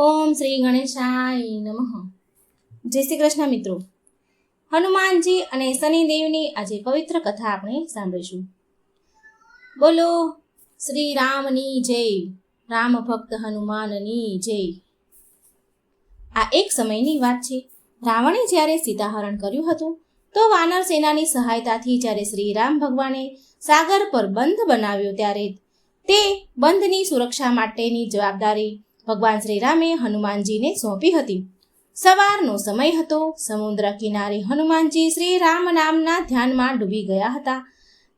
ઓમ શ્રી ગણેશાય નમઃ. જય શ્રી કૃષ્ણ મિત્રો. હનુમાનજી અને શનિદેવની આજે પવિત્ર કથા આપણે સાંભળીશું. બોલો, શ્રી રામની જય, રામ ભક્ત હનુમાનની જય. આ એક સમયની વાત છે. રાવણે જ્યારે સીતાહરણ કર્યું હતું, તો વાનર સેનાની સહાયતાથી જ્યારે શ્રી રામ ભગવાને સાગર પર બંધ બનાવ્યો ત્યારે તે બંધની સુરક્ષા માટેની જવાબદારી ભગવાન શ્રીરામે હનુમાનજીને સોંપી હતી. સવારનો સમય હતો, સમુદ્ર કિનારે હનુમાનજી શ્રી રામ નામના ધ્યાનમાં ડૂબી ગયા હતા.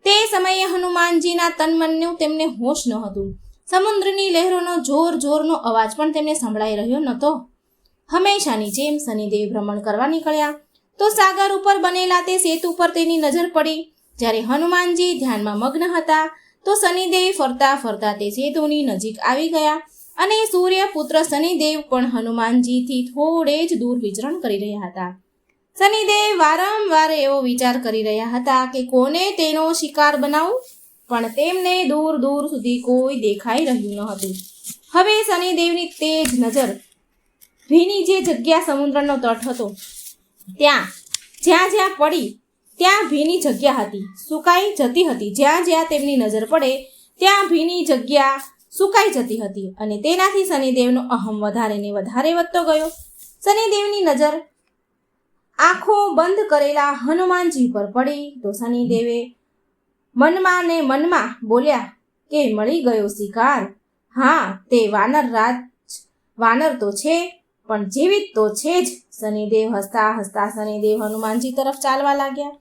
તે સમયે હનુમાનજીના તનમનનું તેમને હોશ ન હતું. સમુદ્રની લહેરોનો જોર જોરનો અવાજ પણ તેમને સંભળાઈ રહ્યો નહોતો. હંમેશાની જેમ શનિદેવ ભ્રમણ કરવા નીકળ્યા. તો સાગર ઉપર બનેલા તે સેતુ પર તેની નજર પડી. જ્યારે હનુમાનજી ધ્યાનમાં મગ્ન હતા, તો શનિદેવ ફરતા ફરતા તે સેતુની નજીક આવી ગયા. અને સૂર્યપુત્ર શનિદેવ પણ હનુમાનજીથી થોડે જ દૂર વિચરણ કરી રહ્યા હતા. શનિદેવ વારંવાર એવો વિચાર કરી રહ્યા હતા કે કોને તેનો શિકાર બનાવું? પણ તેમને દૂર દૂર સુધી કોઈ દેખાઈ રહ્યું ન હતું. હવે શનિદેવની તેજ નજર ભીની જે જગ્યા સમુદ્રનો તટ હતો, ત્યાં, જ્યાં જ્યાં પડી, ત્યાં ભીની જગ્યા હતી. સુકાઈ જતી હતી. જ્યાં જ્યાં તેમની નજર પડે, ત્યાં ભીની જગ્યા સુકાઈ જતી હતી અને તેનાથી શનિદેવનો અહમ વધારે ને વધારે વધતો ગયો. શનિદેવની નજર આંખો બંધ કરેલા હનુમાનજી પર પડી તો શનિદેવે મનમાં ને મનમાં બોલ્યા કે મળી ગયો શિકાર. હા, તે વાનર રાજ, વાનર તો છે, પણ જીવિત તો છે જ. શનિદેવ હસતા હસતા શનિદેવ હનુમાનજી તરફ ચાલવા લાગ્યા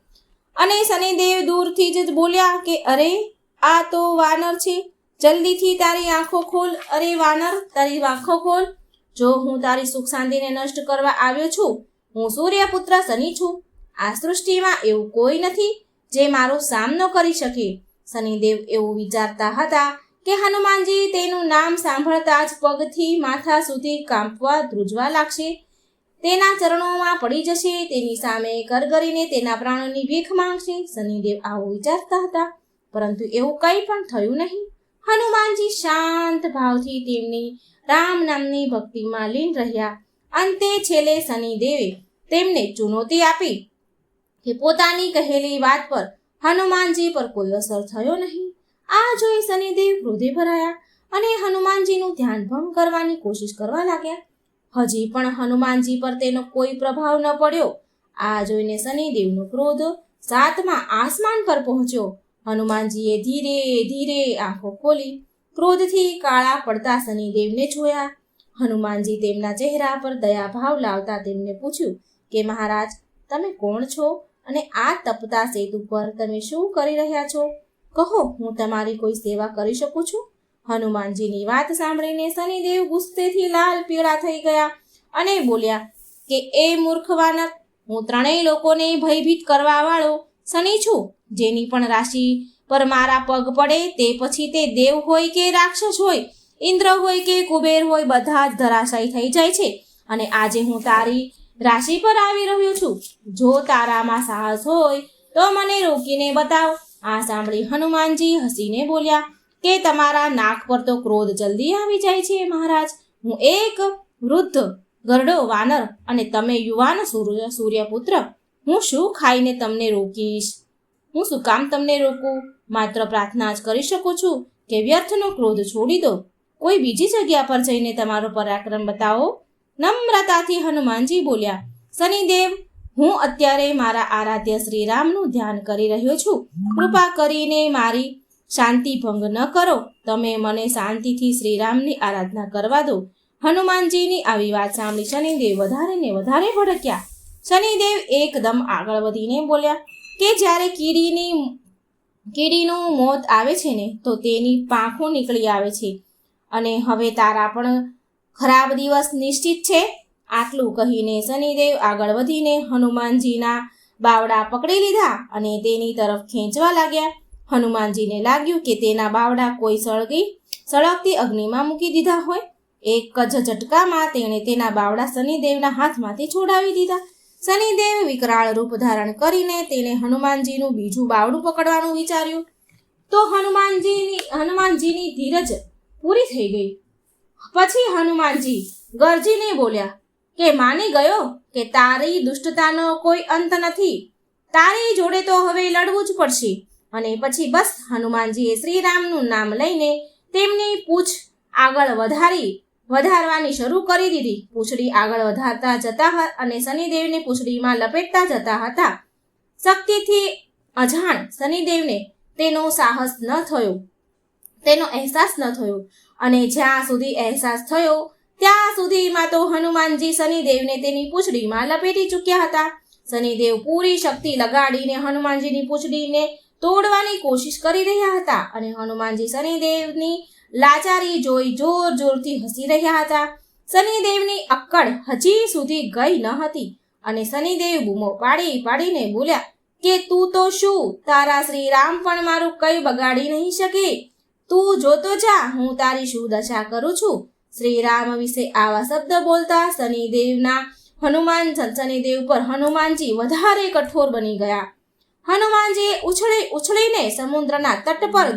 અને શનિદેવ દૂરથી જ બોલ્યા કે અરે, આ તો વાનર છે. જલ્દીથી તારી આંખો ખોલ, અરે વાનર, તારી આંખો ખોલ. જો હું તારી સુખ શાંતિને નષ્ટ કરવા આવ્યો છું, હું સૂર્યપુત્ર શનિ છું. આ સૃષ્ટિમાં એવું કોઈ નથી જે મારો સામનો કરી શકે. શનિદેવ એવું વિચારતા હતા કે હનુમાનજી તેનું નામ સાંભળતા જ પગથી માથા સુધી કાંપવા, ધ્રુજવા લાગશે. તેના ચરણોમાં પડી જશે, તેની સામે કરગરીને તેના પ્રાણોની ભીખ માંગશે. શનિદેવ આવું વિચારતા હતા, પરંતુ એવું કંઈ પણ થયું નહીં. હનુમાનજી શાંત ભાવથી તેમની રામ નામની ભક્તિમાં લીન રહ્યા. અંતે છેલ્લે શનિદેવે તેમને ચુનૌતી આપી કે પોતાની કહેલી વાત પર હનુમાનજી પર કોઈ અસર થયો નહીં. આ જોઈ શનિદેવ ક્રોધે ભરાયા અને હનુમાનજીનું ધ્યાન ભંગ કરવાની કોશિશ કરવા લાગ્યા. હજી પણ હનુમાનજી પર તેનો કોઈ પ્રભાવ ન પડ્યો. આ જોઈને શનિદેવનો ક્રોધ સાતમા આસમાન પર પહોંચ્યો. હનુમાનજીએ ધીરે ધીરે આંખો ખોલી, ક્રોધથી કાળા પડતા શનિદેવને જોયા. હનુમાનજી તેમના ચહેરા પર દયાભાવ લાવતા તેમને પૂછ્યું કે, મહારાજ, તમે કોણ છો અને આ તપતા સેતુ પર તમે શું કરી રહ્યા છો? કહો, હું તમારી કોઈ સેવા કરી શકું છું? હનુમાનજીની વાત સાંભળીને શનિદેવ ગુસ્સેથી લાલ પીળા થઈ ગયા અને બોલ્યા કે, એ મૂર્ખ વાનર હું ત્રણેય લોકોને ભયભીત કરવા વાળો શનિ છું. જેની પણ રાશિ પર મારા પગ પડે તે પછી તે દેવ હોય કે રાક્ષસ હોય, ઇન્દ્ર હોય કે કુબેર હોય, બધા જ ધરાશાયી થઈ જાય છે. અને આજે હું તારી રાશિ પર આવી રહ્યો છું. જો તારામાં સાહસ હોય, તો મને રોકીને બતાવ. આ સાંભળી હનુમાનજી હસીને બોલ્યા, કે તમારા નાક પર તો ક્રોધ જલ્દી આવી જાય છે, મહારાજ. હું એક વૃદ્ધ, ગરડો, વાનર અને તમે યુવાન સૂર્ય, સૂર્યપુત્ર હું શું ખાઈને તમને રોકીશ? હું શું કામ તમને રોકું? માત્ર પ્રાર્થના જ કરી શકું છું કે વ્યર્થનો ક્રોધ છોડી દો. કોઈ બીજી જગ્યા પર જઈને તમારો પરાક્રમ બતાવો? નમ્રતાથી હનુમાનજી બોલ્યા, શનિદેવ, હું અત્યારે મારા આરાધ્ય શ્રીરામનું ધ્યાન કરી રહ્યો છું. કૃપા કરીને મારી શાંતિ ભંગ ન કરો. તમે મને શાંતિથી શ્રીરામની આરાધના કરવા દો. હનુમાનજીની આવી વાત સાંભળી શનિદેવ વધારે ને વધારે ભડક્યા. શનિદેવ એકદમ આગળ વધીને બોલ્યા કે જ્યારે કીડીની કીડીનું મોત આવે છે ને, તો તેની પાંખો નીકળી આવે છે. અને હવે તારા પણ ખરાબ દિવસ નિશ્ચિત છે? આટલું કહીને શનિદેવ આગળ વધીને હનુમાનજીના બાવડા પકડી લીધા અને તેની તરફ ખેંચવા લાગ્યા. હનુમાનજીને લાગ્યું કે તેના બાવડા કોઈ સળગી, સળગતી અગ્નિમાં મૂકી દીધા હોય. એક જ ઝટકામાં તેણે તેના બાવડા શનિદેવના હાથમાંથી છોડાવી દીધા. શનિદેવ વિકરાળ રૂપ ધારણ કરીને તેણે હનુમાનજીનું બીજું બાવડું પકડવાનું વિચાર્યું. તો હનુમાનજીની હનુમાનજીની ધીરજ પૂરી થઈ ગઈ. પછી હનુમાનજી ગરજીને બોલ્યા, કે માની ગયો કે તારી દુષ્ટતાનો કોઈ અંત નથી? તારી જોડે તો હવે લડવું જ પડશે. અને પછી બસ હનુમાનજીએ શ્રીરામનું નામ લઈને તેમની પૂછ આગળ વધારી વધારવાની શરૂ કરી દીધી. પૂંછડી આગળ વધારતા જતા અને શનિદેવને પૂંછડીમાં લપેટતા જતા હતા. શક્તિથી અજાણ શનિદેવને તેનો સાહસ ન થયો. તેનો અહેસાસ ન થયો. અને જ્યાં સુધી અહેસાસ થયો, ત્યાં સુધીમાં તો હનુમાનજી શનિદેવને તેની પૂંછડીમાં લપેટી ચૂક્યા હતા. શનિદેવ પૂરી શક્તિ લગાડીને હનુમાનજીની પૂંછડીને તોડવાની કોશિશ કરી રહ્યા હતા અને હનુમાનજી શનિદેવની લાચારી જોઈ જોર જોરથી હસી રહ્યા હતા. શનિદેવની અક્કડ હજી સુધી ગઈ ન હતી અને શનિદેવ બૂમો પાડી પાડીને બોલ્યા, કે તું તો શું? તારા શ્રી રામ પણ મારું કઈ બગાડી નહીં શકે. તું જોતો જા, હું તારી શું દશા કરું છું? શ્રી રામ વિશે આવા શબ્દ બોલતા શનિદેવના હનુમાન શનિદેવ પર હનુમાનજી વધારે કઠોર બની ગયા. હનુમાનજીએ ઉછળી, ઉછળીને સમુદ્રના તટ પર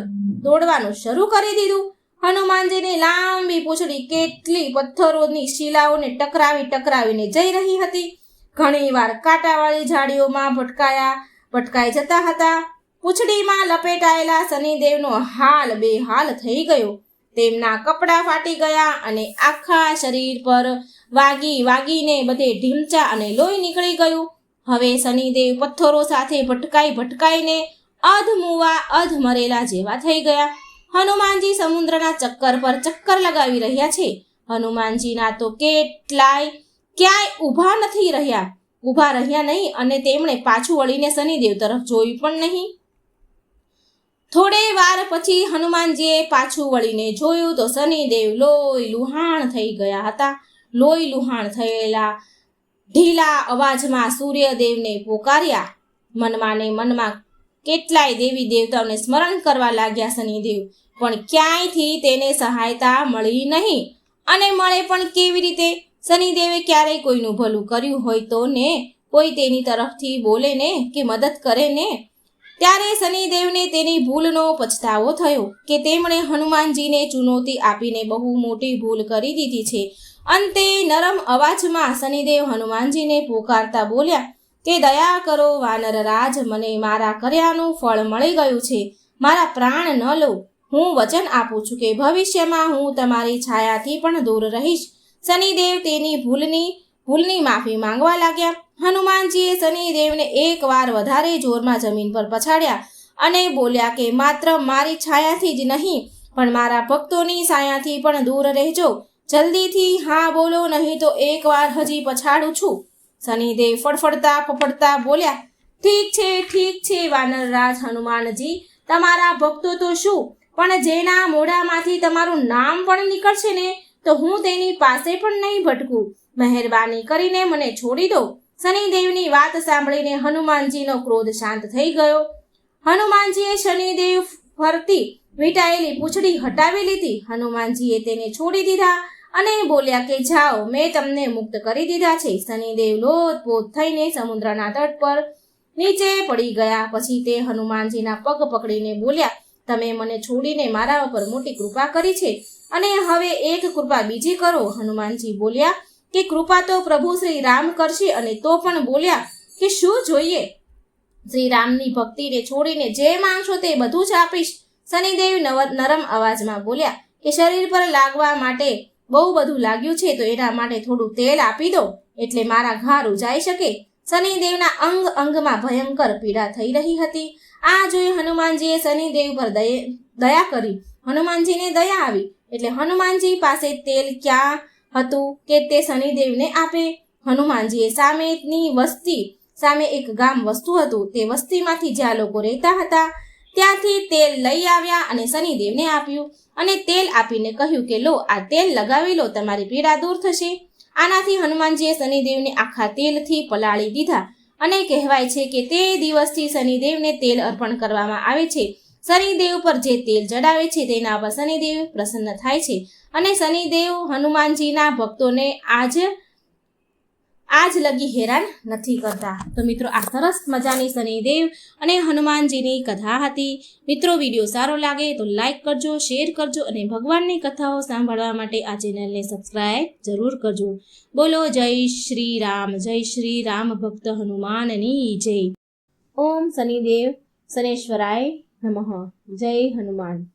દોડવાનું શરૂ કરી દીધું. હનુમાનજીની લાંબી પૂંછડી કેટલી પથ્થરોની શિલાઓને ટકરાવી ટકરાવીને જઈ રહી હતી. ઘણીવાર કાંટાવાળી ઝાડીઓમાં ભટકાયા, ભટકાઈ જતા હતા. પૂંછડીમાં લપેટાયેલા શનિદેવનો હાલ બેહાલ થઈ ગયો. તેમના કપડાં ફાટી ગયા અને આખા શરીર પર વાગી વાગીને બધે ઢીમચા અને લોહી નીકળી ગયું. હવે શનિદેવ પથ્થરો સાથે ભટકાઈ ભટકાઈને અધ અધમરેલા અધ મરેલા જેવા થઈ ગયા. હનુમાનજી સમુદ્રના ચક્કર પર ચક્કર લગાવી રહ્યા છે. હનુમાનજીના તો કેટલાય, ક્યાંય ઊભા નથી રહ્યા. ઊભા રહ્યા નહીં અને તેમણે પાછું વળીને શનિદેવ તરફ જોયું પણ નહીં. થોડે વાર પછી હનુમાનજીએ પાછું વળીને જોયું તો શનિદેવ લોહી લુહાણ થઈ ગયા હતા. લોહી લુહાણ થયેલા ઢીલા અવાજમાં સૂર્યદેવને પોકાર્યા. મનમાં ને મનમાં કેટલાય દેવી દેવતાઓને સ્મરણ કરવા લાગ્યા શનિદેવ, પણ ક્યાંયથી તેને સહાયતા મળી નહીં? અને મળે પણ કેવી રીતે? શનિદેવે ક્યારેય કોઈનું ભલું કર્યું હોય તો ને? કોઈ તેની તરફથી બોલે ને કે મદદ કરે ને? ત્યારે શનિદેવને તેની ભૂલનો પછતાવો થયો કે તેમણે હનુમાનજીને ચુનૌતી આપીને બહુ મોટી ભૂલ કરી દીધી છે. અંતે નરમ અવાજમાં શનિદેવ હનુમાનજીને પોકારતા બોલ્યા કે દયા કરો, વાનર રાજ, મને મારા કર્યાનું ફળ મળી ગયું છે. મારા પ્રાણ ન લો. હું વચન આપું છું કે ભવિષ્યમાં હું તમારી છાયાથી પણ દૂર રહીશ. શનિદેવ તેની ભૂલની ભૂલની માફી માંગવા લાગ્યા. હનુમાનજીએ શનિદેવને એકવાર વધારે જોરમાં જમીન પર પછાડ્યા અને બોલ્યા કે માત્ર મારી છાયાથી જ નહીં, પણ મારા ભક્તોની છાયાથી પણ દૂર રહેજો. જલ્દીથી હા બોલો, નહીં તો એકવાર હજી પછાડું છું. શનિદેવ ફડફડતા ફફડતા બોલ્યા, ઠીક છે ઠીક છે વાનરરાજ હનુમાનજી, તમારા ભક્તો તો શું? પણ જેના મોઢામાંથી તમારું નામ પણ નીકળશે ને, તો હું તેની પાસે પણ નહીં ભટકું. મહેરબાની કરીને મને છોડી દો. શનિદેવની વાત સાંભળીને હનુમાનજીનો ક્રોધ શાંત થઈ ગયો. હનુમાનજીએ શનિદેવ ફરતી વીટાયેલી પૂંછડી હટાવી લીધી. હનુમાનજીએ તેને છોડી દીધા. અને બોલ્યા કે, જાઓ, મેં તમને મુક્ત કરી દીધા છે. શનિદેવ લોથપોથ થઈને સમુદ્રના તટ પર નીચે પડી ગયા. પછી તે હનુમાનજીના પગ પકડીને બોલ્યા, તમે મને છોડીને મારા ઉપર મોટી કૃપા કરી છે અને હવે એક કૃપા બીજી કરો. હનુમાનજી બોલ્યા કે, કૃપા તો પ્રભુ શ્રી રામ કરશે. અને તો પણ બોલ્યા કે, શું જોઈએ? શ્રી રામની ભક્તિને છોડીને જે માંગશો તે બધું જ આપીશ. શનિદેવ નરમ અવાજમાં બોલ્યા કે, શરીર પર લાગવા માટે બહુ બધું લાગ્યું છે તો એના માટે થોડું તેલ આપી દો એટલે મારા ઘા રૂજાઈ શકે. શનિદેવના અંગ અંગમાં ભયંકર પીડા થઈ રહી હતી. આ જોઈ હનુમાનજીએ શનિદેવ પર દય- દયા કરી. હનુમાનજીને દયા આવી એટલે હનુમાનજી પાસે તેલ ક્યાં હતું કે તે શનિદેવને આપે. હનુમાનજીએ સામેની વસ્તી, સામે એક ગામ વસ્તુ હતું. તે વસ્તીમાંથી જ્યાં લોકો રહેતા હતા ત્યાંથી તેલ લઈ આવ્યા અને શનિદેવને આપ્યું. અને તેલ આપીને કહ્યું કે, લો, આ તેલ લગાવી લો, તમારી પીડા દૂર થશે. આનાથી હનુમાનજીએ શનિદેવને આખા તેલથી પલાળી દીધા અને કહેવાય છે કે તે દિવસથી શનિદેવને તેલ અર્પણ કરવામાં આવે છે. શનિદેવ પર જે તેલ ચડાવે છે તેના પર શનિદેવ પ્રસન્ન થાય છે. અને શનિદેવ હનુમાનજીના ભક્તોને આજ જ લગી હેરાન નથી કરતા. તો મિત્રો, આ સરસ મજાની શનિદેવ અને હનુમાનજીની કથા હતી. મિત્રો, વીડિયો સારો લાગે તો લાઇક કરજો, શેર કરજો અને ભગવાનની કથાઓ સાંભળવા માટે આ ચેનલને સબસ્ક્રાઈબ જરૂર કરજો. બોલો, જય શ્રી રામ જય શ્રી રામ ભક્ત હનુમાનની જય. ઓમ શનિદેવ શનેશ્વરાય નમઃ. જય હનુમાન.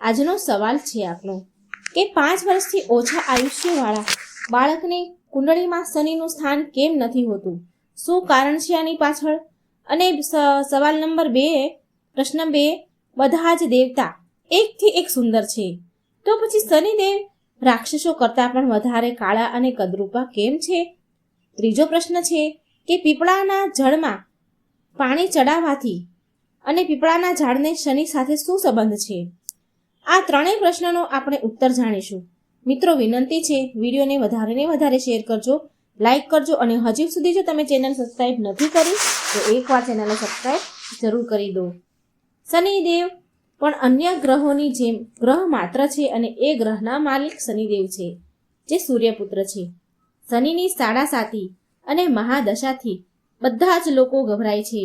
આજનો સવાલ છે આપણો. કે પાંચ વર્ષથી ઓછા આયુષ્યવાળા બાળકની કુંડળીમાં શનિનું સ્થાન કેમ નથી હોતું? શું કારણ છે આની પાછળ? અને સવાલ નંબર બે, પ્રશ્ન બે, બધા જ દેવતા એકથી એક સુંદર છે. તો પછી શનિદેવ રાક્ષસો કરતાં પણ વધારે કાળા અને કદરૂપા કેમ છે? ત્રીજો પ્રશ્ન છે કે પીપળાના જળમાં પાણી ચડાવવાથી અને પીપળાના ઝાડને શનિ સાથે શું સંબંધ છે? આ ત્રણેય પ્રશ્નનો આપણે ઉત્તર જાણીશું. મિત્રો, વિનંતી છે, વિડીયોને વધારે ને વધારે શેર કરજો, લાઈક કરજો અને હજી સુધી જો તમે ચેનલ સબસ્ક્રાઈબ નથી કરી, તો એકવાર ચેનલને સબસ્ક્રાઈબ જરૂર કરી દો. શનિદેવ પણ અન્ય ગ્રહોની જેમ ગ્રહ માત્ર છે અને એ ગ્રહના માલિક શનિદેવ છે, જે સૂર્યપુત્ર છે. શનિની સાડા સાતી અને મહાદશાથી બધા જ લોકો ગભરાય છે,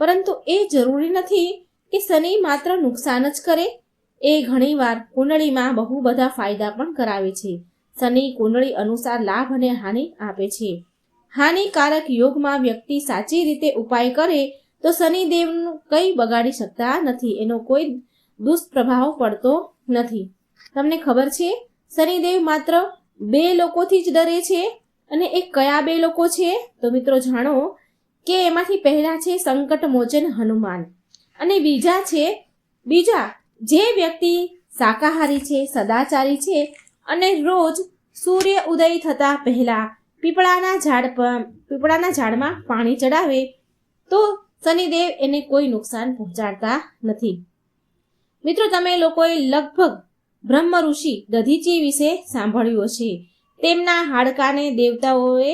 પરંતુ એ જરૂરી નથી કે શનિ માત્ર નુકસાન જ કરે એ ઘણીવાર કુંડળીમાં બહુ બધા ફાયદા પણ કરાવે છે. શનિ કુંડળી અનુસાર લાભ અને હાનિ આપે છે. હાનિકારક યોગમાં વ્યક્તિ સાચી રીતે ઉપાય કરે તો શનિદેવનું કંઈ બગાડી શકતા નથી. એનો કોઈ દુષ્પ્રભાવ પડતો નથી. તમને ખબર છે? શનિદેવ માત્ર બે લોકોથી જ ડરે છે અને એ કયા બે લોકો છે? તો મિત્રો જાણો કે એમાંથી પહેલા છે સંકટ મોચન હનુમાન અને બીજા છે, બીજા જે વ્યક્તિ શાકાહારી છે, સદાચારી છે અને રોજ સૂર્ય ઉદય થતા પહેલા પીપળાના ઝાડ પર પીપળાના ઝાડમાં પાણી ચડાવે, તો શનિદેવ એને કોઈ નુકસાન પહોંચાડતા નથી. મિત્રો, તમે લોકોએ લગભગ બ્રહ્મ ઋષિ દધીચી વિશે સાંભળ્યું હશે. તેમના હાડકાને દેવતાઓએ,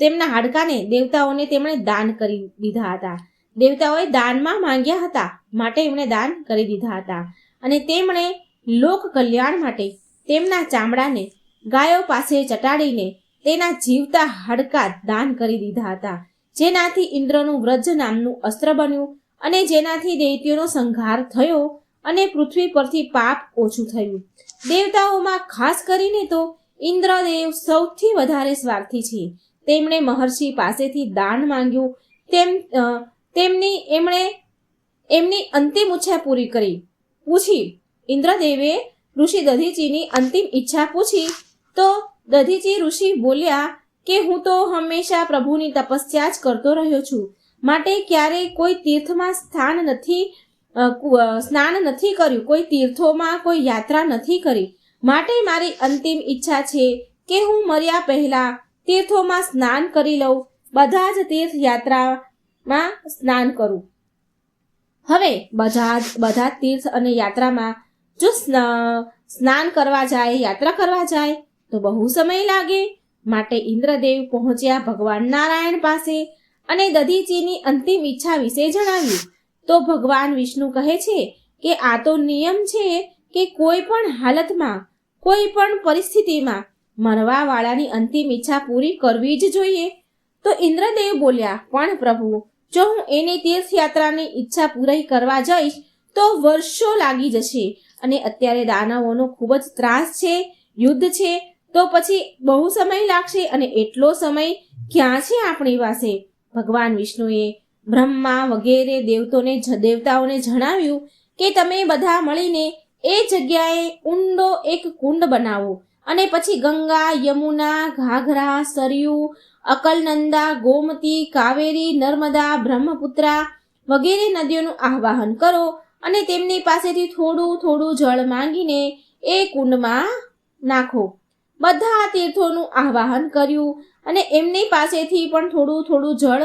તેમના હાડકાને દેવતાઓને તેમણે દાન કરી દીધા હતા. દેવતાઓએ દાનમાં માંગ્યા હતા, માટે એમણે દાન કરી દીધા હતા. અને તેમણે લોક કલ્યાણ માટે તેમના ચામડાને ગાયો પાસે ચટાડીને તેના જીવતા હાડકા દાન કરી દીધા હતા. જેનાથી ઇન્દ્રનું વ્રજ નામનું અસ્ત્ર બન્યું અને જેનાથી દૈત્યોનો સંહાર થયો અને પૃથ્વી પરથી પાપ ઓછું થયું. દેવતાઓમાં ખાસ કરીને તો ઇન્દ્રદેવ સૌથી વધારે સ્વાર્થી છે. તેમણે મહર્ષિ પાસેથી દાન માંગ્યું. તેમ તેમની એમણે, એમની અંતિમ ઈચ્છા પૂરી કરી. પૂછી, ઇન્દ્રદેવે ઋષિ દધીચીની અંતિમ ઈચ્છા પૂછી? તો દધીચી ઋષિ બોલ્યા કે, હું તો હંમેશા પ્રભુની તપસ્યા જ કરતો રહ્યો છું. માટે ક્યારેય કોઈ તીર્થમાં સ્થાન નથી સ્નાન નથી કર્યું, કોઈ તીર્થોમાં કોઈ યાત્રા નથી કરી. માટે મારી અંતિમ ઈચ્છા છે કે હું મર્યા પહેલા તીર્થોમાં સ્નાન કરી લઉં, બધા જ તીર્થ યાત્રામાં સ્નાન કરું. હવે બધા બધા તીર્થ અને યાત્રામાં જો સ્ન- સ્નાન કરવા જાય, યાત્રા કરવા જાય, તો બહુ સમય લાગે. માટે ઇન્દ્રદેવ પહોંચ્યા ભગવાન નારાયણ પાસે અને દધીચીની અંતિમ ઈચ્છા વિશે જણાવ્યું. તો ભગવાન વિષ્ણુ કહે છે કે આ તો નિયમ છે કે કોઈ પણ હાલતમાં, કોઈ પણ પરિસ્થિતિમાં મરવાવાળાની અંતિમ ઈચ્છા પૂરી કરવી જ જોઈએ. તો ઇન્દ્રદેવ બોલ્યા, પણ પ્રભુ જો હું એની તીર્થયાત્રાની ઈચ્છા પૂરી કરવા જઈશ, તો વર્ષો લાગી જશે અને અત્યારે દાનવોનો ખૂબ જ ત્રાસ છે, યુદ્ધ છે, તો પછી બહુ સમય લાગશે અને એટલો સમય ક્યાં છે આપણી પાસે? ભગવાન વિષ્ણુએ બ્રહ્મા વગેરે દેવતોને દેવતાઓને જણાવ્યું કે તમે બધા મળીને એ જગ્યાએ ઊંડો એક કુંડ બનાવો અને પછી ગંગા, યમુના, ઘાઘરા, સરયુ અકલનંદા, ગોમતી, કાવેરી, નર્મદા, બ્રહ્મપુત્રા વગેરે નદીઓનું આહ્વાન કરો અને તેમની પાસેથી થોડું થોડું જળ માંગીને એ કુંડમાં નાખો. બધા તીર્થોનું આહ્વાન કર્યું અને એમની પાસેથી પણ થોડું થોડું જળ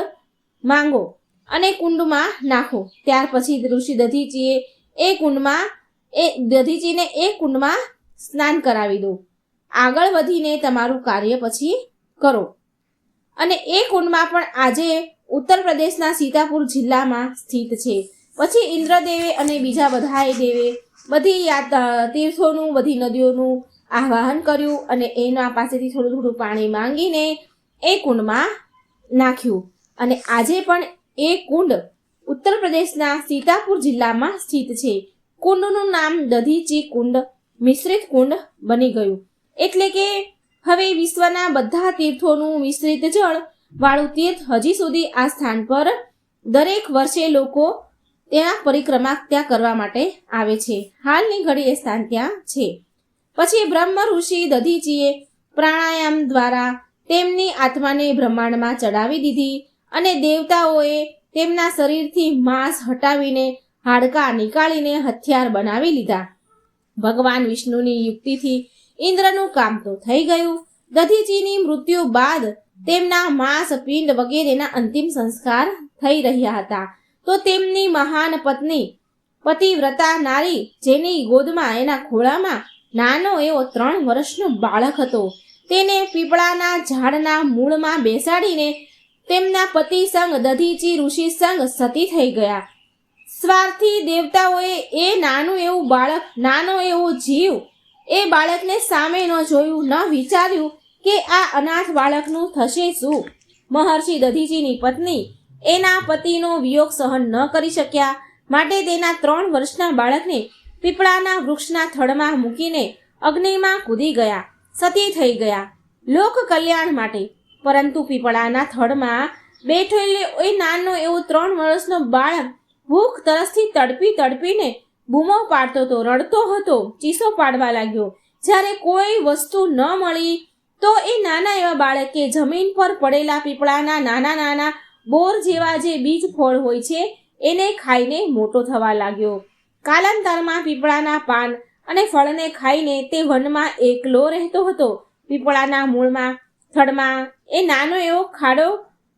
માંગો અને કુંડમાં નાખો. ત્યાર પછી ઋષિ દધીચીએ એ કુંડમાં એ દધીચીને એ કુંડમાં સ્નાન કરાવી દો. આગળ વધીને તમારું કાર્ય પછી કરો. અને એ કુંડમાં પણ આજે ઉત્તર પ્રદેશના સીતાપુર જિલ્લામાં સ્થિત છે. પછી ઇન્દ્રદેવે અને બીજા બધાએ દેવે બધી યાત્રા તીર્થોનું, બધી નદીઓનું આહ્વાન કર્યું અને એના પાસેથી થોડું થોડું પાણી માંગીને એ કુંડમાં નાખ્યું. અને આજે પણ એ કુંડ ઉત્તર પ્રદેશના સીતાપુર જિલ્લામાં સ્થિત છે. કુંડનું નામ દધીચી કુંડ, મિશ્રિત કુંડ બની ગયું. એટલે કે હવે વિશ્વના બધા તીર્થોનું મિશ્રિત જળ વાળું તીર્થ હજી સુધી આ સ્થાન પર દરેક વર્ષે લોકો તેના પરિક્રમા ત્યાં કરવા માટે આવે છે. હાલની ઘડી એ સ્થાન ત્યાં છે. પછી બ્રહ્મ ઋષિ દધીજીએ પ્રાણાયામ દ્વારા તેમની આત્માને બ્રહ્માંડમાં ચડાવી દીધી અને દેવતાઓએ તેમના શરીરથી માંસ હટાવીને હાડકાં નીકાળીને હથિયાર બનાવી લીધા. ભગવાન વિષ્ણુની યુક્તિથી ઇન્દ્રનું કામ તો થઈ ગયું. દધીજીની મૃત્યુ બાદ તેમના માંસ, પિંડ વગેરેના અંતિમ સંસ્કાર થઈ રહ્યા હતા. તો તેમની મહાન પત્ની, પતિવ્રતા નારી, જેની ગોદમાં એના ખોળામાં નાનો એવો ત્રણ વર્ષનો બાળક હતો, તેને પીપળાના ઝાડના મૂળમાં બેસાડીને તેમના પતિ સંગ દધીચી ઋષિ સંગ સતી થઈ ગયા. સ્વાર્થી દેવતાઓએ એ નાનું એવું બાળક, નાનો એવો જીવ એ બાળકને સામે ન જોયું, ન વિચાર્યું કે આ અનાથ બાળકનું થશે શું? મહર્ષિ દધીજીની પત્ની એના પતિનો વિયોગ સહન ન કરી શક્યા. માટે તેના ત્રણ વર્ષના બાળકને પીપળાના વૃક્ષના થડમાં મૂકીને અગ્નિમાં કૂદી ગયા. સતી થઈ ગયા. લોક કલ્યાણ માટે. પરંતુ પીપળાના થડમાં બેઠેલો એ નાનો એવો ત્રણ વર્ષનો બાળક ભૂખ તરસથી તડપી તડપીને બૂમો પાડતો હતો રડતો હતો, ચીસો પાડવા લાગ્યો. જ્યારે કોઈ વસ્તુ ન મળી તો એ નાના એવા બાળકે જમીન પર પડેલા પીપળાના નાના નાના બોર જેવા જે બીજ ફળ હોય છે, એને ખાઈને મોટો થવા લાગ્યો. કાલાંતરમાં પીપળાના પાન અને ફળને ખાઈને તે વનમાં એકલો રહેતો હતો. પીપળાના મૂળમાં, થડમાં એ નાનો એવો ખાડો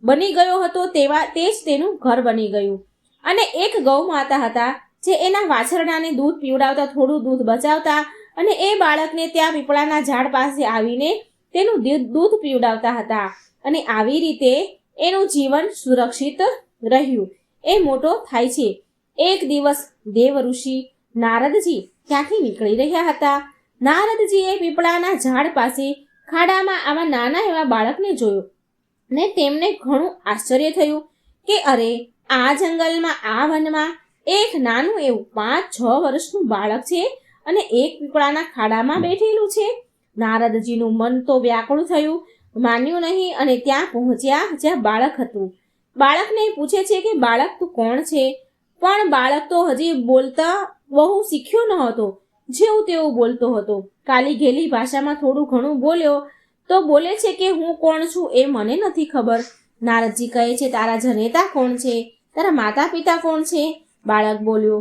બની ગયો હતો તેવા, તે જ તેનું ઘર બની ગયું. અને એક ગૌ માતા હતા જે એના વાછરડાને દૂધ પીવડાવતા, થોડું દૂધ બચાવતા અને એ બાળકને ત્યાં પીપળાના ઝાડ પાસે આવીને તેનું દૂધ પીવડાવતા હતા. અને આવી રીતે એનું જીવન સુરક્ષિત રહ્યું. એ મોટો થાય છે. એક દિવસ દેવ ઋષિ નારદજી ત્યાંથી નીકળી રહ્યા હતા. નારદજીએ પીપળાના ઝાડ પાસે ખાડામાં આવા નાના એવા બાળકને જોયો ને તેમને ઘણું આશ્ચર્ય થયું કે અરે, આ જંગલમાં, આ વનમાં એક નાનું એવું પાંચ, છ વર્ષનું બાળક છે અને એક પીપળાના ખાડામાં બેઠેલું છે. નારદજીનું મન તો વ્યાકુળ થયું, માન્યું નહીં અને ત્યાં પહોંચ્યા જ્યાં બાળક હતું. બાળકને પૂછે છે કે, બાળક, તું કોણ છે? પણ બાળક તો હજી બોલતા બહુ શીખ્યો ન હતો જેવું તેવું બોલતો હતો. કાલી ઘેલી ભાષામાં થોડું ઘણું બોલ્યો, તો બોલે છે કે, હું કોણ છું એ મને નથી ખબર. નારદજી કહે છે, તારા જનેતા કોણ છે? તારા માતા પિતા કોણ છે? બાળક બોલ્યો,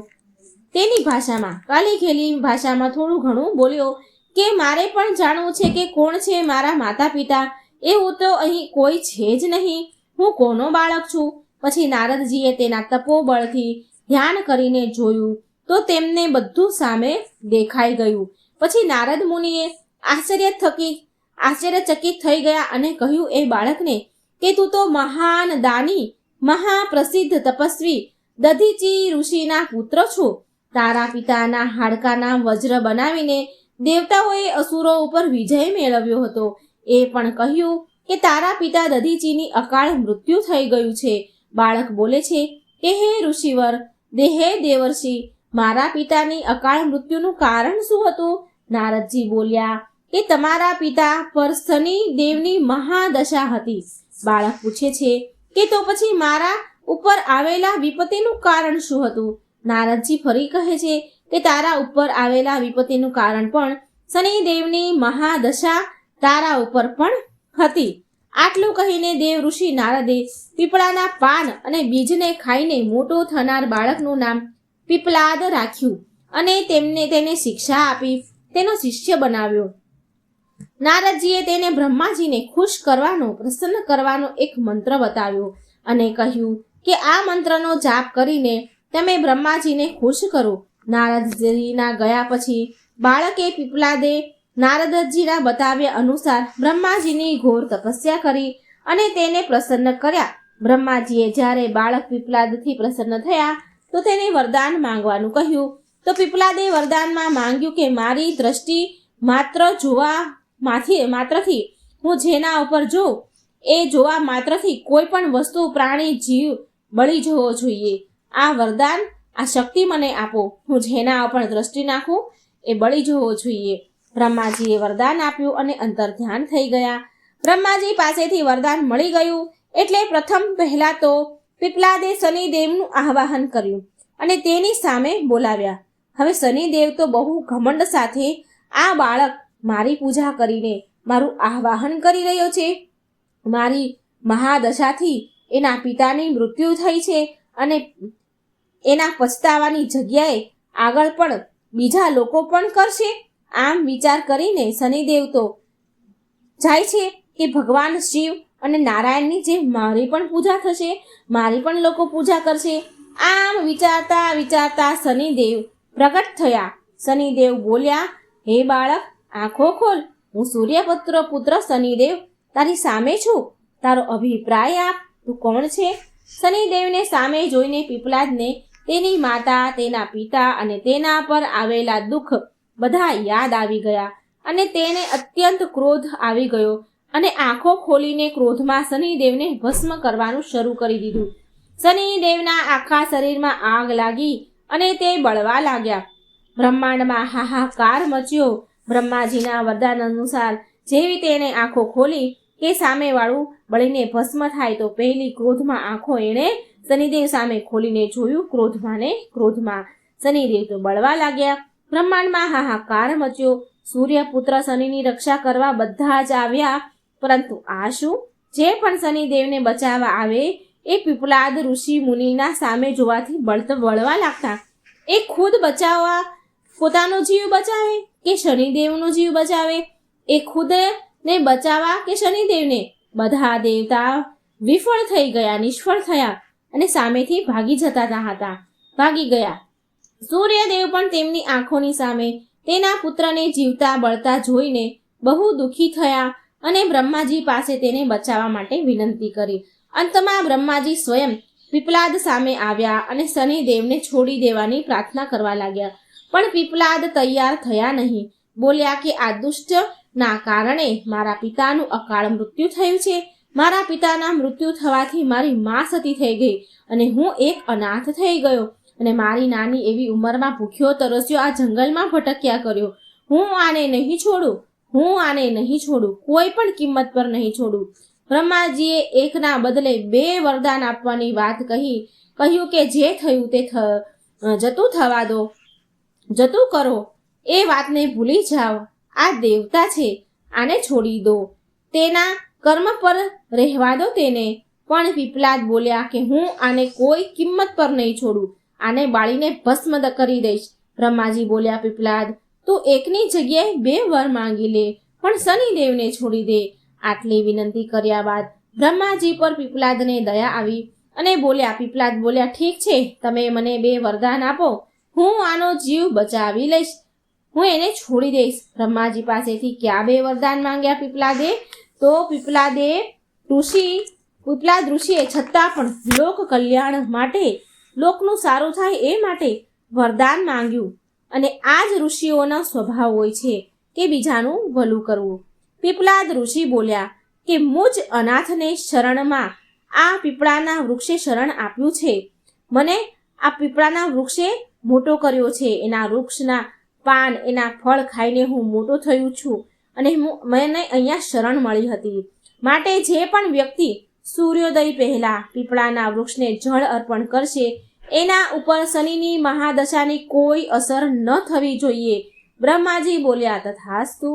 તેની ભાષામાં. કાલી ખેલી ભાષામાં થોડું ઘણું બોલ્યો, કે મારે પણ જાણવું છે કે કોણ છે મારા માતા પિતા એવું તો અહીં કોઈ છે જ નહીં. હું કોનો બાળક છું? પછી નારદજીએ તેના તપોબળથી ધ્યાન કરીને જોયું તો તેમને બધું સામે દેખાઈ ગયું. પછી નારદ મુનિએ આશ્ચર્ય થકી, આશ્ચર્યચકિત થઈ ગયા અને કહ્યું, એ બાળકને, કે તું તો મહાન દાની, મહાપ્રસિદ્ધ તપસ્વી દધીચી ઋષિના પુત્ર છો. તારા પિતાના હાડકાના વજ્ર બનાવીને દેવતાઓએ અસુરો ઉપર વિજય મેળવ્યો હતો. એ પણ કહ્યું કે તારા પિતા દધીચીની અકાળ મૃત્યુ થઈ ગયું છે. બાળક બોલે છે કે, હે ઋષિવર, દેહે દેવર્ષિ, મારા પિતાની અકાળ મૃત્યુનું કારણ શું હતું? નારદજી બોલ્યા કે, તમારા પિતા પર શનિ દેવની મહાદશા હતી. બાળક પૂછે છે કે, તો પછી મારા ઉપર આવેલા વિપત્તિનું કારણ શું હતું? નારદજી ફરી કહે છે કે તારા ઉપર આવેલા વિપત્તિનું કારણ પણ શનિદેવની મહાદશા તારા ઉપર પણ હતી. આટલું કહીને દેવ ઋષિ નારદે પીપળાના પાન અને બીજને ખાઈને મોટો થનાર બાળકનું નામ પીપલાદ રાખ્યું અને તેમને તેને શિક્ષા આપી, તેનો શિષ્ય બનાવ્યો. નારદજીએ તેને બ્રહ્માજીને ખુશ કરવાનો, પ્રસન્ન કરવાનો એક મંત્ર બતાવ્યો અને કહ્યું કે આ મંત્રનો જાપ કરીને તમે બ્રહ્માજીને ખુશ કરો. નારદજીના ગયા પછી બાળકે પીપલાદે નારદજીના બતાવ્યા અનુસાર બ્રહ્માજીની ઘોર તપસ્યા કરી અને તેને પ્રસન્ન કર્યા. બ્રહ્માજીએ જ્યારે બાળક પીપલાદથી પ્રસન્ન થયા, તો તેને વરદાન માંગવાનું કહ્યું. તો પીપલાદે વરદાનમાં માંગ્યું કે મારી દ્રષ્ટિ માત્ર જોવા માથી, માત્રથી. હું જેના ઉપર જોઉં, એ જોવા માત્રથી. કોઈ પણ વસ્તુ પ્રાણી, જીવ બળી જવો જોઈએ. આ વરદાન, આ શક્તિ મને આપો. હું જેના પણ દ્રષ્ટિ નાખું, એ બળી જવો જોઈએ. બ્રહ્માજીએ વરદાન આપ્યું અને અંતર ધ્યાન થઈ ગયા. બ્રહ્માજી પાસેથી વરદાન મળી ગયું એટલે પ્રથમ પહેલા તો પીપલાદે શનિદેવનું આહ્વાન કર્યું અને તેની સામે બોલાવ્યા. હવે શનિદેવ તો બહુ ઘમંડ સાથે, આ બાળક મારી પૂજા કરીને મારું આહ્વાન કરી રહ્યો છે. મારી મહાદશાથી એના પિતાની મૃત્યુ થઈ છે અને એના પછતાવાની જગ્યાએ આગળ પણ બીજા લોકો પણ કરશે. આમ વિચાર કરીને શનિદેવ તો જાય છે કે ભગવાન શિવ અને નારાયણની જે મારી પણ પૂજા થશે, મારી પણ લોકો પૂજા કરશે. આમ વિચારતા વિચારતા શનિદેવ પ્રગટ થયા. શનિદેવ બોલ્યા, હે બાળક, આંખો ખોલ. હું સૂર્યપુત્ર પુત્ર શનિદેવ તારી સામે છું. તારો અભિપ્રાય આપ. તું કોણ છે? શનિદેવને સામે જોઈને પીપલાદને તેની માતા, તેના પિતા અને તેના પર આવેલા દુઃખ બધા યાદ આવી ગયા અને તેને અત્યંત ક્રોધ આવી ગયો અને આંખો ખોલીને ક્રોધમાં શનિદેવને ભસ્મ કરવાનું શરૂ કરી દીધું. શનિદેવના આખા શરીરમાં આગ લાગી અને તે બળવા લાગ્યા. બ્રહ્માંડમાં હાહાકાર મચ્યો. બ્રહ્માજીના વરદાન અનુસાર જેવી તેને આંખો ખોલી કે સામેવાળું બળીને ભસ્મ થાય તો પહેલી ક્રોધમાં આંખો એણે શનિદેવ સામે ખોલીને જોયું ક્રોધમાં ને ક્રોધમાં. શનિદેવ તો બળવા લાગ્યા. બ્રહ્માંડમાં હાહાકાર મચ્યો. સૂર્યપુત્ર શનિની રક્ષા કરવા બધા જ આવ્યા. પરંતુ આ શું? જે પણ શનિદેવને બચાવવા આવે એ પીપલાદ ઋષિ મુનિના સામે જોવાથી બળત વળવા લાગતા. એ ખુદ બચાવવા પોતાનો જીવ બચાવે કે શનિદેવનો જીવ બચાવે? એ ખુદને બચાવવા કે શનિદેવને બધા દેવતા વિફળ થઈ ગયા, નિષ્ફળ થયા અને સામેથી ભાગી જતા હતા, ભાગી ગયા. સૂર્યદેવ પણ તેમની આંખોની સામે તેના પુત્રને જીવતા બળતા જોઈને બહુ દુઃખી થયા અને બ્રહ્માજી પાસે તેને બચાવવા માટે વિનંતી કરી. અંતમાં બ્રહ્માજી સ્વયં પીપલાદ સામે આવ્યા અને શનિદેવને છોડી દેવાની પ્રાર્થના કરવા લાગ્યા. પણ પીપલાદ તૈયાર થયા નહીં. બોલ્યા કે આ દુષ્ટના કારણે મારા પિતાનું અકાળ મૃત્યુ થયું છે. મારા પિતાના મૃત્યુ થવાથી મારી મા સતી થઈ ગઈ અને હું એક અનાથ થઈ ગયો અને મારી નાની એવી ઉંમરમાં ભૂખ્યો તરસ્યો, આ જંગલમાં ભટક્યા કર્યો. હું આને નહીં છોડું, હું આને નહીં છોડું, કોઈ પણ કિંમત પર નહીં છોડું. બ્રહ્માજીએ એકના બદલે બે વરદાન આપવાની વાત કહી, કહ્યું કે જે થયું તે જતું થવા દો, જતું કરો, એ વાતને ભૂલી જાઓ. આ દેવતા છે, આને છોડી દો. તેના કર્મ પર રહેવા દો તેને. પણ પીપલાદ બોલ્યા કે હું આને કોઈ કિંમત પર નહીં છોડું. આને બાળીને ભસ્મ કરી દઈશ. બ્રહ્માજી બોલ્યા પીપલાદ તું એકની જગ્યાએ બે વર માંગી લે, પણ શનિદેવને છોડી દે. આટલી વિનંતી કર્યા બાદ બ્રહ્માજી પર પીપલાદને દયા આવી અને બોલ્યા પીપલાદ બોલ્યા, ઠીક છે, તમે મને બે વરદાન આપો. હું આનો જીવ બચાવી લઈશ. હું એને છોડી દઈશ. બ્રહ્માજી પાસેથી ક્યાં બે વરદાન માંગ્યા પીપલાદે? તો પીપલાદે ઋષિ પીપલા ઋષિએ છતાં પણ લોક કલ્યાણ માટે, લોકનું સારું થાય એ માટે વરદાન માંગ્યું. અને આ જ ઋષિઓનો સ્વભાવ હોય છે કે બીજાનું ભલું કરવું. પીપલાદ ઋષિ બોલ્યા કે, મુજ અનાથને શરણમાં આ પીપળાના વૃક્ષે શરણ આપ્યું છે. મને આ પીપળાના વૃક્ષે મોટો કર્યો છે. એના વૃક્ષના પાન, એના ફળ ખાઈને હું મોટો થયું છું અને મને અહીંયા શરણ મળી હતી. માટે જે પણ વ્યક્તિ સૂર્યોદય પહેલા પીપળાના વૃક્ષને જળ અર્પણ કરશે, એના ઉપર શનિની મહાદશાની કોઈ અસર ન થવી જોઈએ. બ્રહ્માજી બોલ્યા, તથાસ્તુ.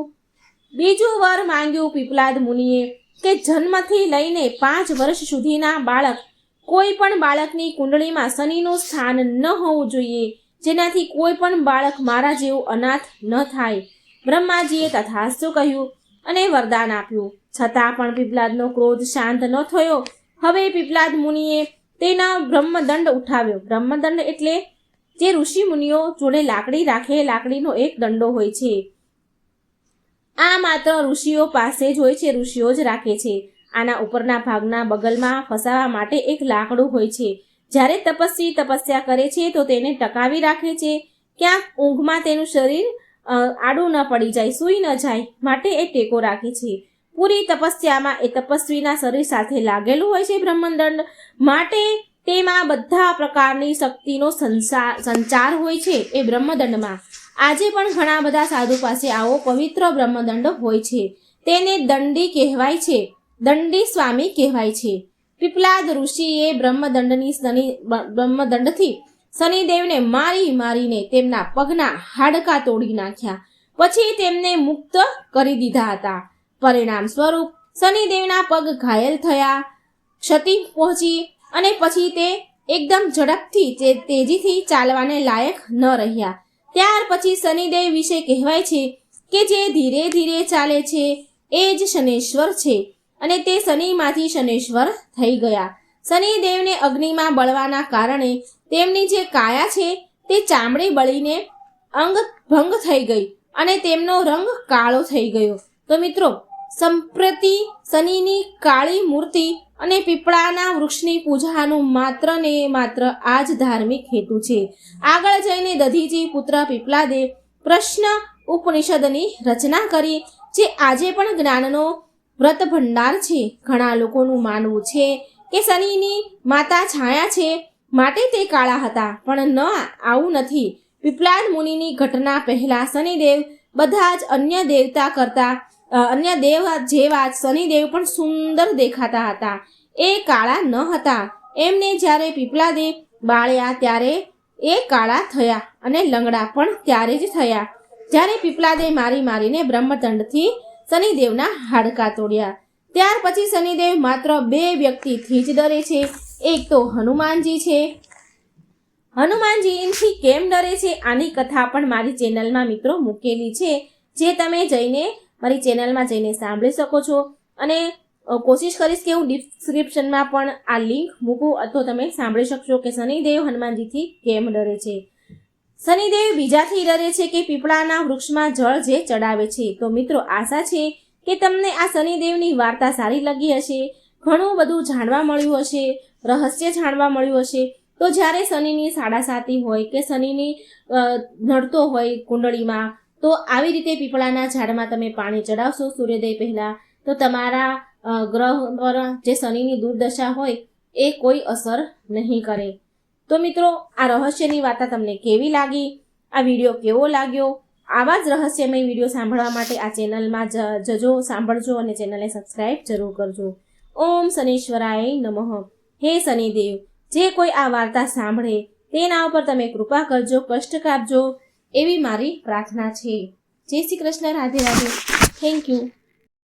બીજું વર માંગ્યું પીપલાદ મુનિએ કે જન્મથી લઈને પાંચ વર્ષ સુધીના બાળક, કોઈ પણ બાળકની કુંડળીમાં શનિનું સ્થાન ન હોવું જોઈએ. જેનાથી કોઈ પણ બાળક મારા જેવું અનાથ ન થાય. બ્રહ્માજીએ તથાસ્તુ કહ્યું અને વરદાન આપ્યું. છતાં પણ પીપલાદનો ક્રોધ શાંત ન થયો. હવે પીપલાદ મુનિએ તેના બ્રહ્મદંડ ઉઠાવ્યો. બ્રહ્મદંડ એટલે જે ઋષિ મુનિઓ જોડે લાકડી રાખે, લાકડીનો એક દંડો હોય છે. આ માત્ર ઋષિઓ પાસે જ હોય છે, ઋષિઓ જ રાખે છે. આના ઉપરના ભાગના બગલમાં ફસાવા માટે એક લાકડું હોય છે. જ્યારે તપસ્વી તપસ્યા કરે છે તો તેને ટકાવી રાખે છે. ક્યાંક ઊંઘમાં તેનું શરીર આડું ન પડી જાય, સૂઈ ન જાય, માટે એ ટેકો રાખે છે. પૂરી તપસ્યામાં એ તપસ્વીના શરીર સાથે લાગેલું હોય છે બ્રહ્મદંડ, માટે તેમાં બધા પ્રકારની શક્તિનો સંચાર હોય છે એ બ્રહ્મદંડમાં. આજે પણ ઘણા બધા સાધુ પાસે આવો પવિત્ર બ્રહ્મદંડ હોય છે. તેને દંડી કહેવાય છે. દંડી સ્વામી કહેવાય છે. પીપલાદ ઋષિએ બ્રહ્મદંડની શનિ બ્રહ્મદંડથી શનિદેવને મારી મારીને તેમના પગના હાડકા તોડી નાખ્યા. પછી તેમને મુક્ત કરી દીધા હતા. પરિણામ સ્વરૂપ શનિદેવના પગ ઘાયલ થયા, ક્ષતિ પહોંચી અને પછી તે એકદમ ઝડપથી તેજીથી ચાલવાને લાયક ન રહ્યા. ત્યાર પછી શનિદેવ વિશે કહેવાય છે કે જે ધીરે ધીરે ચાલે છે, એ જ શનેશ્વર છે. અને તે શનિમાંથી શનેશ્વર થઈ ગયા. શનિદેવને અગ્નિમાં બળવાના કારણે તેમની જે કાયા છે, તે ચામડી બળીને અંગ ભંગ થઈ ગઈ અને તેમનો રંગ કાળો થઈ ગયો. તો મિત્રો, સંપ્રતિ શનિની કાળી મૂર્તિ અને પીપળાના વૃક્ષની પૂજાનું માત્ર ને માત્ર આ જ ધાર્મિક હેતુ છે. આગળ જઈને દધીજી પુત્ર પીપલાદે પ્રશ્ન ઉપનિષદની રચના કરી, જે આજે પણ જ્ઞાનનો વ્રત ભંડાર છે. ઘણા લોકોનું માનવું છે કે શનિની માતા છાયા છે. માટે તે કાળા હતા, પણ ન આવું નથી. પીપલાદ મુનિની ઘટના પહેલા શનિદેવ બધા જ અન્ય દેવતા કરતા અન્ય દેવ જેવા શનિદેવ પણ સુંદર દેખાતા હતા. એ કાળા ન હતા. એમને જ્યારે પીપલાદેવ બાળ્યા ત્યારે એ કાળા થયા અને લંગડા પણ ત્યારે જ થયા. જ્યારે પીપળાદેવ મારી મારીને બ્રહ્મદંડથી શનિદેવના હાડકા તોડ્યા. ત્યાર પછી શનિદેવ માત્ર બે વ્યક્તિથી જ ડરે છે. એક તો હનુમાનજી છે. હનુમાનજીથી કેમ ડરે છે? આની કથા પણ મારી ચેનલમાં મિત્રો મૂકેલી છે. જે તમે જઈને મારી ચેનલમાં જઈને સાંભળી શકો છો. અને કોશિશ કરીશ કે હું ડિસ્ક્રિપ્શનમાં પણ આ લિંક મૂકું અથવા તમે સાંભળી શકશો કે શનિદેવ હનુમાનજીથી કેમ ડરે છે. શનિદેવ બીજાથી ડરે છે કે પીપળાના વૃક્ષમાં જળ જે ચડાવે છે. તો મિત્રો, આશા છે કે તમને આ શનિદેવની વાર્તા સારી લાગી હશે. ઘણું બધું જાણવા મળ્યું હશે, રહસ્ય જાણવા મળ્યું હશે. તો જ્યારે શનિની સાડા સાતી હોય કે શનિની નડતો હોય કુંડળીમાં, તો આવી રીતે પીપળાના ઝાડમાં તમે પાણી ચડાવશો સૂર્યોદય પહેલાં. તો તમારા ગ્રહ પર જે શનિની દુર્દશા હોય, એ કોઈ અસર નહીં કરે. તો મિત્રો, આ રહસ્યની વાર્તા તમને કેવી લાગી? આ વીડિયો કેવો લાગ્યો? આવા જ રહસ્યમય વીડિયો સાંભળવા માટે આ ચેનલમાં જજો, સાંભળજો અને ચેનલને સબસ્ક્રાઈબ જરૂર કરજો. ઓમ શનીશ્વરાય નમઃ. હે શનિદેવ, જે કોઈ આ વાર્તા સાંભળે, તેના ઉપર તમે કૃપા કરજો, કષ્ટ કાપજો. એવી મારી પ્રાર્થના છે. જય શ્રી કૃષ્ણ, રાધે રાધે. Thank you